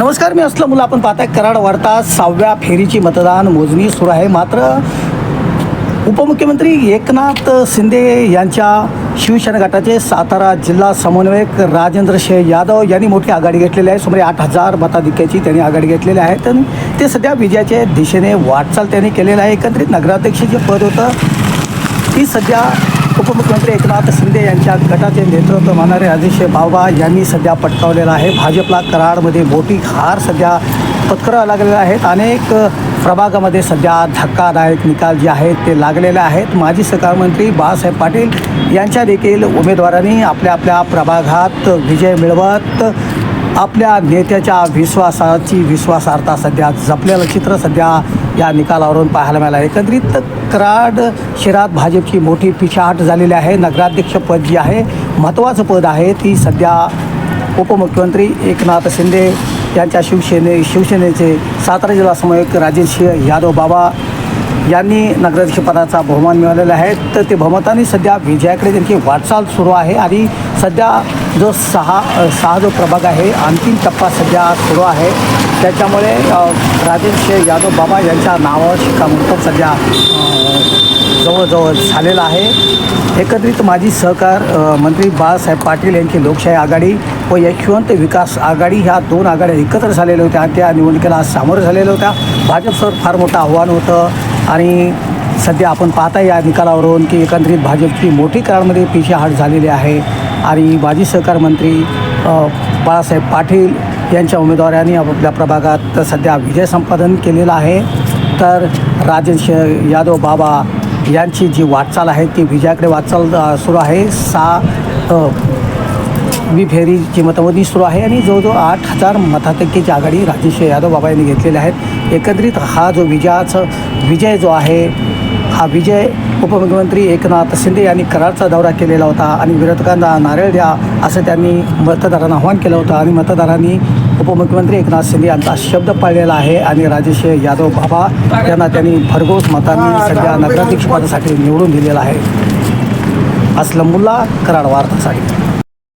नमस्कार मी असलं मुलं. आपण पाहताय कराड वार्ता. सहाव्या फेरीची मतदान मोजणी सुरू आहे. मात्र उपमुख्यमंत्री एकनाथ शिंदे यांच्या शिवसेना गटाचे सातारा जिल्हा समन्वयक राजेंद्र शेह यादव यांनी मोठी आघाडी घेतलेली आहे. सुमारे आठ हजार मताधिक्याची त्यांनी आघाडी घेतलेली आहे. तर ते सध्या विजयाच्या दिशेने वाटचाल त्यांनी केलेलं आहे. एकत्रित नगराध्यक्ष जे पद होतं. ती सध्या उपमुख्यमंत्री एकनाथ शिंदे यांच्या गटाचे नेतृत्व मानणारे अतिशय बाबा यांनी सध्या पटकावलेला आहे. भाजपला कराडमध्ये मोठी हार सध्या पत्करावं लागलेल्या आहेत अनेक प्रभागामध्ये सध्या धक्कादायक निकाल जे आहेत ते लागलेले आहेत. माजी सरकारमंत्री बाळासाहेब पाटील यांच्या देखील उमेदवारांनी आपल्या आपल्या प्रभागात विजय मिळवत आपल्या नेत्याच्या विश्वासाची विश्वासार्हता सध्या जपलेलं चित्र सध्या या निकालावरून पाहायला मिळाला. एकंदरीत कराड शहरात भाजपची मोठी पिछाहट झालेली आहे. नगराध्यक्षपद जी आहे महत्त्वाचं पद आहे ती सध्या उपमुख्यमंत्री एकनाथ शिंदे यांच्या शिवसेने शिवसेनेचे सातारा जिल्हा समयक राजेश यादव बाबा यांनी नगराध्यक्षपदाचा बहुमान मिळालेला आहे. तर ते बहुमताने सध्या विजयाकडे त्यांची वाटचाल सुरू आहे आणि सध्या जो सहा सहा जो प्रभाग आहे अंतिम टप्पा सध्या सुरू आहे. त्याच्यामुळे राजेश यादव बाबा यांच्या नावावर शिक्कामोर्तब सध्या जवळजवळ झालेला आहे. एकत्रित माजी सहकार मंत्री बाळासाहेब पाटील यांची लोकशाही आघाडी व यशवंत विकास आघाडी ह्या दोन आघाड्या एकत्र झालेल्या होत्या. त्या निवडणुकीला सामोरं झालेल्या होत्या. भाजपसमोर फार मोठं आव्हान होतं. आणि सध्या आपण पाहता या निकालावरून की एकंदरीत भाजपची मोठी करारमध्ये पिछेहाट झालेली आहे. आणि माजी सहकार मंत्री बाळासाहेब पाटील यांच्या उमेदवारांनी आपल्या प्रभागात सध्या विजय संपादन केलेला आहे. तर राजेश यादव बाबा यांची जी वाटचाल आहे ती विजयाकडे वाटचाल सुरू आहे. सहा अ, वी फेरीची मतमोजणी सुरू आहे आणि जवळजवळ आठ हजार मताधिक्याची आघाडी राजेश यादव बाबा यांनी घेतलेली आहेत. एकत्रित हा जो विजयाचा विजय जो आहे हा विजय उपमुख्यमंत्री एकनाथ शिंदे यांनी कराडचा दौरा केलेला होता आणि विरोधकांना नारळ द्या असं त्यांनी मतदारांना आव्हान केलं होतं. आणि मतदारांनी उपमुख्यमंत्री एकनाथ शिंदे यांचा शब्द पाळलेला आहे आणि राजेश यादव बाबा यांना त्यांनी भरघोस मतांनी सध्या नगराध्यक्षपदासाठी निवडून दिलेला आहे. असलमुल्ला कराड वार्तासाठी